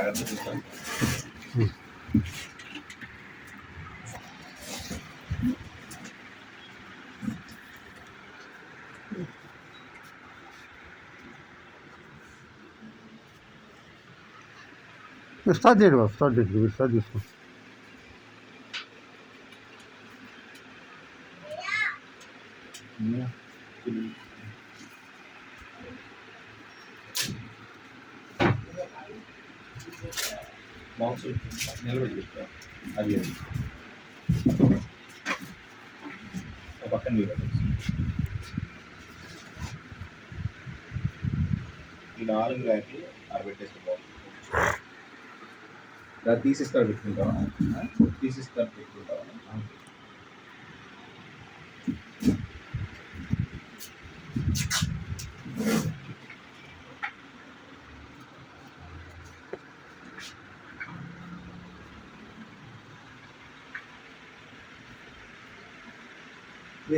അകത്ത് കിട്ടും Está dentro, está dentro, está dentro. Yeah. yeah. Box నిలబెట్టి చెప్తా అది అది. ఒక పక్కన ఈ నాలుగు ర్యాక్లు ఆరబెట్టేస్తే బాగుంది దాన్ని తీసిస్తారు పెట్టుకుంటావా? తీసిస్తారు పెట్టుకుంటావా?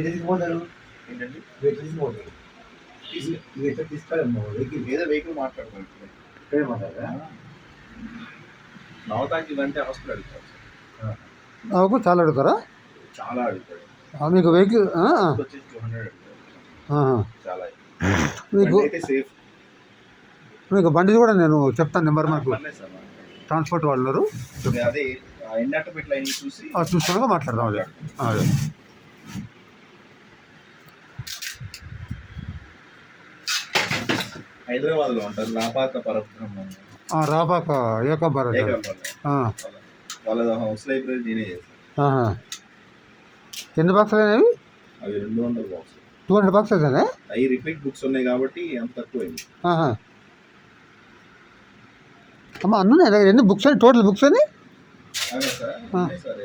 ఎందుకు పోతారు ఏంటండి? మీరు ఎట్లా తీసుకోలేము వెహికల్ ఏదో వెహికల్ ఇక్కడే హాస్పిటల్ అడుగుతారు నాకు చాలా అడుగుతారా? చాలా అడుగుతాడు మీకు వెహికల్ టూ హండ్రెడ్. చాలా. మీకు సేఫ్ మీకు బండి కూడా నేను చెప్తాను నెంబర్ మనకు. నాకు. ట్రాన్స్పోర్ట్ వాళ్ళు అదే చూసి చూస్తున్నాక మాట్లాడదాం అదే. అదే. హైదరాబాద్లో ఉంటారు. లాపాక పరబ్రహ్మం ఆ, రాబాక ఏకబార్ వాళ్ళ హౌస్ లైబ్రరీ నేనే చేస్తాను ఎన్ని బాక్స్ అనేవి? అవి రెండు వందల బాక్స్ టూ హండ్రెడ్ బాక్స్ అయితేనే అవి రిపీట్ బుక్స్ ఉన్నాయి కాబట్టి అంత తక్కువ అయింది ఆహా. అమ్మ అన్నీ దగ్గర ఎన్ని బుక్స్ అని? టోటల్ బుక్స్ అని? సార్?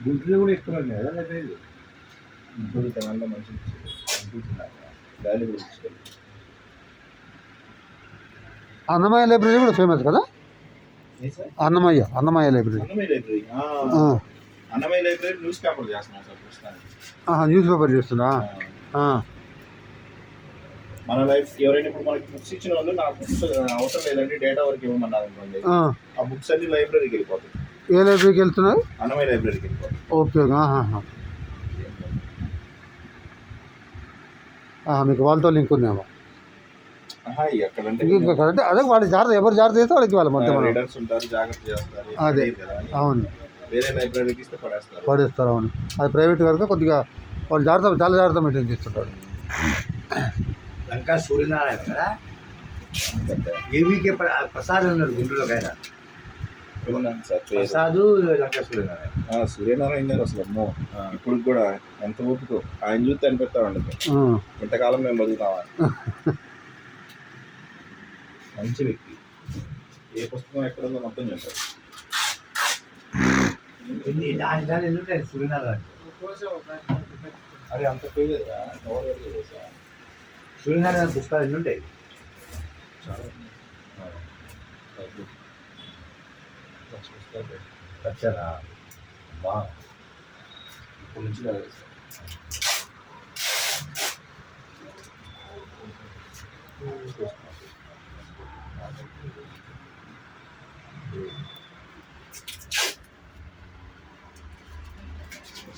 గుంటూరు కూడా ఎక్కువ కదా? లైబ్రరీ ఇప్పుడు తెలంగాణ మంచి బుక్స్ అన్నమయ్య లైబ్రరీ కూడా ఫేమస్ కదా Annamayya Annamayya library Annamayya library newspaper చేస్తున్నాం న్యూస్ పేపర్ చేస్తున్నా. మన లైఫ్ ఎవరైనా ఇప్పుడు మనకి బుక్స్ ఇచ్చిన వాళ్ళు నాకు బుక్స్ అవసరం లేదండి డేటా వరకు ఇవ్వమన్నారు అనుకోండి. ఆ. బుక్స్ అన్ని లైబ్రరీకి వెళ్ళిపోతాయి. ఏ లైబ్రరీకి వెళ్తున్నారు? అన్నమయ్య లైబ్రరీకి వెళ్ళిపోతాయి. ఓకే మీకు వాళ్ళతో లింక్ ఉందేమో. ఎక్కడంటే అదే వాళ్ళ జాగ్రత్త ఎవరు జాగ్రత్త చేస్తే వాళ్ళకి మనం. రీడర్స్ ఉంటారు జాగ్రత్త చేస్తారు అదే. అవును. వేరే లైబ్రరీకి ఇస్తే పడేస్తారు. పడేస్తారు అవును. అది ప్రైవేట్ కనుక కొద్దిగా వాళ్ళు జాగ్రత్త చాలా జాగ్రత్త మెయింటైన్ చేస్తుంటారు లంకా సూర్యనారాయణ కదా? ఏవికే ప్రసాద్ ఉన్నాడు గుంటూరులో ఆయన. ప్రసాద్ లంకా సూర్యనారాయణ. ఆ, సూర్యనారాయణ గారు అసలు అమ్మో ఇప్పుడు కూడా ఎంత ఓపిక. ఆయన చూస్తే అనిపిస్తా ఉండదు. ఇంతకాలం మేము బతుకుతామా మంచి వ్యక్తి. ఏ పుస్తకం ఎక్కడ ఉందో మొత్తం ఉంటాయి సూర్యనారాయణ? అది అంత పేరు కదా ఎవరు ఎవరు చేసా సూర్యనారాయణ పుస్తకాలు ఎన్ని ఉంటాయి చాలా ఆ, డబ్బు. లక్ష పుస్తకాలు పెట్టు. వచ్చారా బా ఇప్పటి నుంచి కాదు సార్.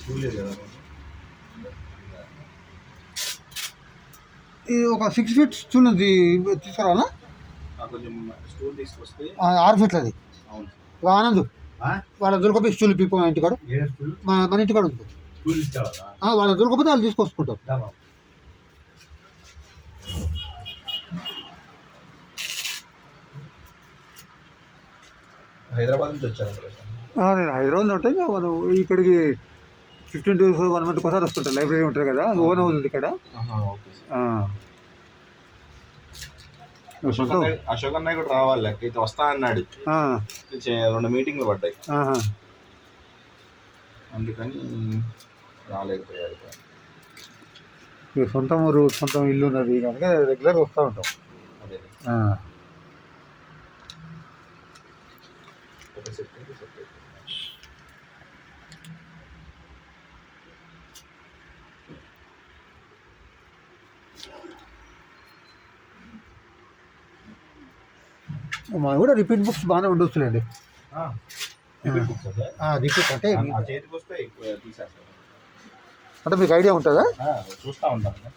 చూడలేదు కదా ఇది ఒక సిక్స్ ఫీట్ స్టూల్ తీసుకురావాలా? ఆరు ఫీట్లు అది ఆనంద్. ఆ? వాళ్ళ దొరకపోయి స్టూల్ పీపు మా ఇంటికాడ. మన ఇంటికాడ ఉంది. వాళ్ళ దొరకపోతే వాళ్ళు తీసుకొచ్చుకుంటారు. హైదరాబాద్ నుంచి వచ్చాను ప్రశాంత్. ఆ, నేను హైదరాబాద్ ఉంటే మనం ఇక్కడికి ఫిఫ్టీన్ డేస్ వన్ మంత్ ఒకసారి వస్తుంటారు. లైబ్రరీ ఉంటుంది కదా ఓన్ హౌస్ ఉంది ఇక్కడ. అశోక్ అన్నయ్య కూడా రావాలి అయితే వస్తా అన్నాడు. రెండు మీటింగ్లు పడ్డాయి. అందుకని రాలేకపోయారు సొంత ఊరు సొంత ఇల్లు ఉన్నది కనుక రెగ్యులర్గా వస్తూ ఉంటాం. అదే ఆ. ఒక సెట్ అయితే సెట్ అవుతుంది. మా కూడా రిపీట్ బుక్స్ బాగానే ఉండొచ్చులేండి. రిపీట్ అంటే అంటే మీకు ఐడియా ఉంటుందా? చూస్తా ఉంటాను.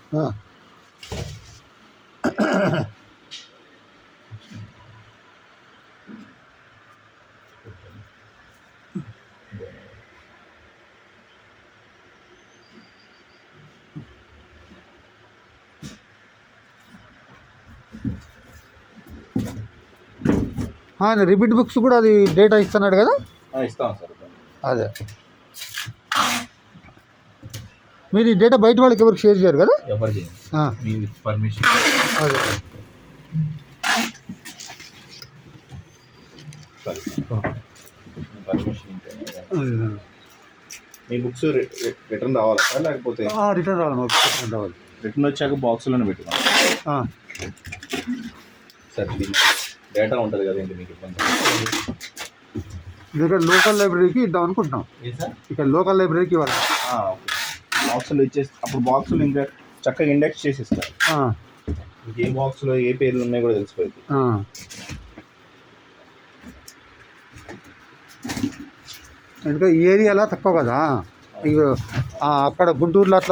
రిపీట్ బుక్స్ కూడా అది డేటా ఇస్తున్నాడు కదా? ఇస్తాం సార్. అదే. మీరు ఈ డేటా బయట వాళ్ళకి ఎవరికి షేర్ చేయరు కదా? పర్మిషన్. అదే. మీ బుక్స్ రిటర్న్ రావాలా సార్? లేకపోతే రిటర్న్ రావాలి రిటర్న్ రావాలి. రిటర్న్ వచ్చాక బాక్స్లోనే పెట్టుకోండి. ఆ, సార్ డేటా ఉంటుంది కదండి మీకు ఇబ్బంది? ఇక్కడ లోకల్ లైబ్రరీకి ఇద్దాం అనుకుంటున్నాం. ఇక్కడ లోకల్ లైబ్రరీకి ఇవ్వాలి. బాక్సులు ఇచ్చేసి అప్పుడు బాక్సులు ఇంకా చక్కగా ఇండెక్స్ చేసి ఇస్తారు ఆ, మీకు ఏ బాక్స్లో ఏ పేర్లు ఉన్నాయో కూడా తెలిసిపోయింది. ఎందుకంటే ఏరియాలో తక్కువ కదా. ఇక అక్కడ గుంటూరులో అట్లా